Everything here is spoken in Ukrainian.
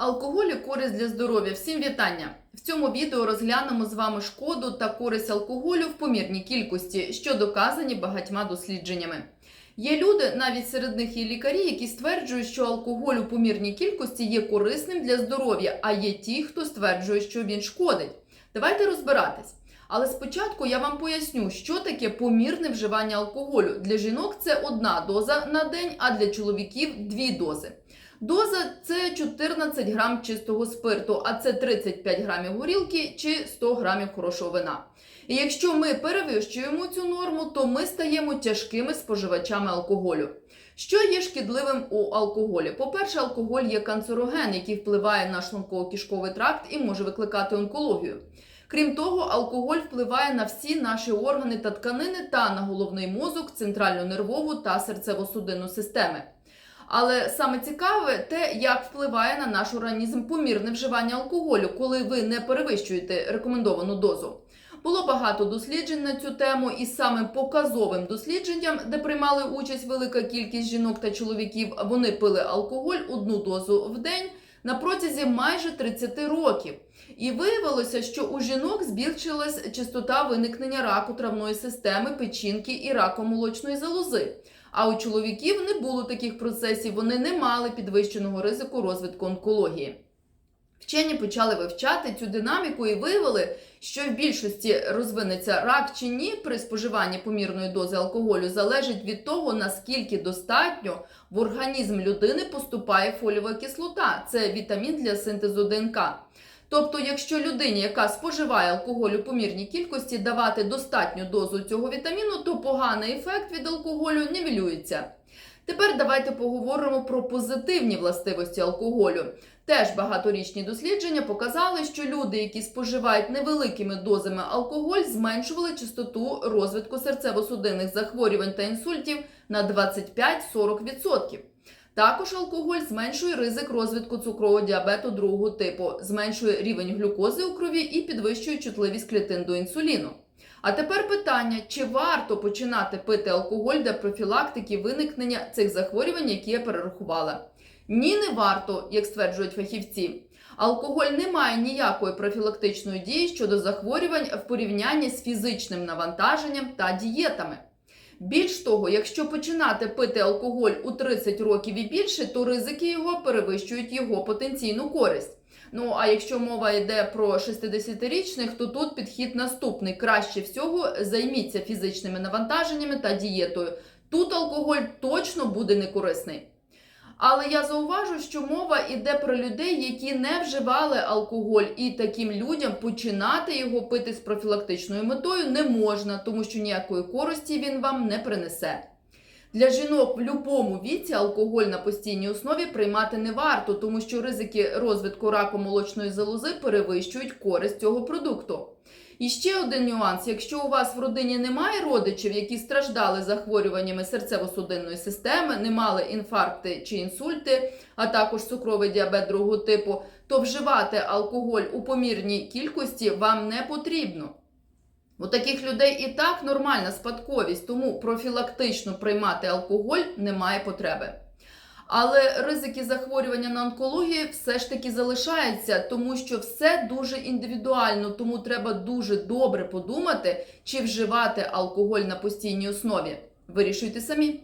Алкоголь і користь для здоров'я. Всім вітання! В цьому відео розглянемо з вами шкоду та користь алкоголю в помірній кількості, що доказані багатьма дослідженнями. Є люди, навіть серед них є лікарі, які стверджують, що алкоголь у помірній кількості є корисним для здоров'я, а є ті, хто стверджує, що він шкодить. Давайте розбиратись. Але спочатку я вам поясню, що таке помірне вживання алкоголю. Для жінок це одна доза на день, а для чоловіків дві дози. Доза це 14 грам чистого спирту, а це 35 грамів горілки чи 100 грамів хорошого вина. І якщо ми перевищуємо цю норму, то ми стаємо тяжкими споживачами алкоголю. Що є шкідливим у алкоголі? По-перше, алкоголь є канцероген, який впливає на шлунково-кишковий тракт і може викликати онкологію. Крім того, алкоголь впливає на всі наші органи та тканини та на головний мозок, центральну нервову та серцево-судинну системи. Але саме цікаве те, як впливає на наш організм помірне вживання алкоголю, коли ви не перевищуєте рекомендовану дозу. Було багато досліджень на цю тему, і саме показовим дослідженням, де приймали участь велика кількість жінок та чоловіків, вони пили алкоголь одну дозу в день на протязі майже 30 років. І виявилося, що у жінок збільшилась частота виникнення раку травної системи, печінки і раку молочної залози. А у чоловіків не було таких процесів, вони не мали підвищеного ризику розвитку онкології. Вчені почали вивчати цю динаміку і виявили, що в більшості розвинеться рак чи ні при споживанні помірної дози алкоголю залежить від того, наскільки достатньо в організм людини поступає фолієва кислота, це вітамін для синтезу ДНК. Тобто, якщо людині, яка споживає алкоголь у помірній кількості, давати достатню дозу цього вітаміну, то поганий ефект від алкоголю нівелюється. Тепер давайте поговоримо про позитивні властивості алкоголю. Теж багаторічні дослідження показали, що люди, які споживають невеликими дозами алкоголь, зменшували частоту розвитку серцево-судинних захворювань та інсультів на 25-40%. Також алкоголь зменшує ризик розвитку цукрового діабету другого типу, зменшує рівень глюкози у крові і підвищує чутливість клітин до інсуліну. А тепер питання: чи варто починати пити алкоголь для профілактики виникнення цих захворювань, які я перерахувала? Ні, не варто, як стверджують фахівці. Алкоголь не має ніякої профілактичної дії щодо захворювань в порівнянні з фізичним навантаженням та дієтами. Більш того, якщо починати пити алкоголь у 30 років і більше, то ризики його перевищують його потенційну користь. Ну а якщо мова йде про 60-річних, то тут підхід наступний: краще всього займіться фізичними навантаженнями та дієтою. Тут алкоголь точно буде некорисний. Але я зауважу, що мова йде про людей, які не вживали алкоголь, і таким людям починати його пити з профілактичною метою не можна, тому що ніякої користі він вам не принесе. Для жінок в будь-якому віці алкоголь на постійній основі приймати не варто, тому що ризики розвитку раку молочної залози перевищують користь цього продукту. І ще один нюанс: якщо у вас в родині немає родичів, які страждали захворюваннями серцево-судинної системи, не мали інфаркти чи інсульти, а також цукровий діабет другого типу, то вживати алкоголь у помірній кількості вам не потрібно. У таких людей і так нормальна спадковість, тому профілактично приймати алкоголь немає потреби. Але ризики захворювання на онкологію все ж таки залишаються, тому що все дуже індивідуально, тому треба дуже добре подумати, чи вживати алкоголь на постійній основі. Вирішуйте самі.